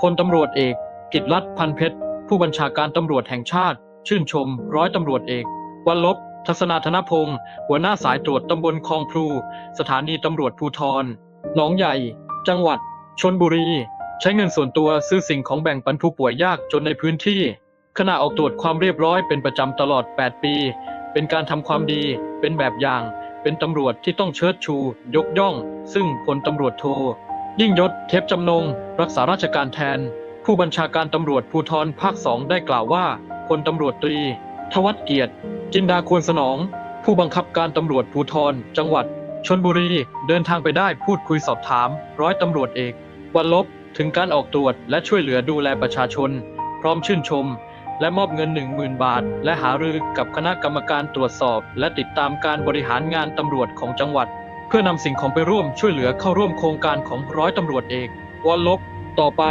พลตำรวจเอกกิตติรัตพันเพชร ผู้บัญชาการตำรวจแห่งชาติ ชื่นชม ร้อยตำรวจเอกวันลบทัศนาธนพงศ์หัวหน้าสายตรวจตำบลคลองพลู สถานีตำรวจภูทรหนองใหญ่ จังหวัด ชนบุรี ใช้เงินส่วนตัวซื้อสิ่งของแบ่งปันผู้ป่วยยากจนในพื้นที่ ขณะออกตรวจความเรียบร้อยเป็นประจำตลอด 8 ปี เป็นการทำความดี เป็นแบบอย่าง เป็นตำรวจที่ต้องเชิดชู ยกย่อง ซึ่งพลตำรวจโท ยิ่งยศเทพจำนง รักษาราชการแทน ผู้บัญชาการตำรวจภูธรภาคสองได้กล่าวว่าพลตำรวจตรี ทวัฒเกียรติ จินดาควรสนอง ผู้บังคับการตำรวจภูธรจังหวัดชนบุรีเดินทางไปได้พูดคุยสอบถาม ร้อยตำรวจเอก วันลบถึงการออกตรวจและช่วยเหลือดูแลประชาชน พร้อมชื่นชม และมอบเงิน 10,000 บาท และหารือกับคณะกรรมการตรวจสอบ และติดตามการบริหารงานตำรวจของจังหวัด เพื่อนำสิ่งของไปร่วมช่วยเหลือเข้าร่วมโครงการของร้อยตำรวจเอกวอลลบต่อไป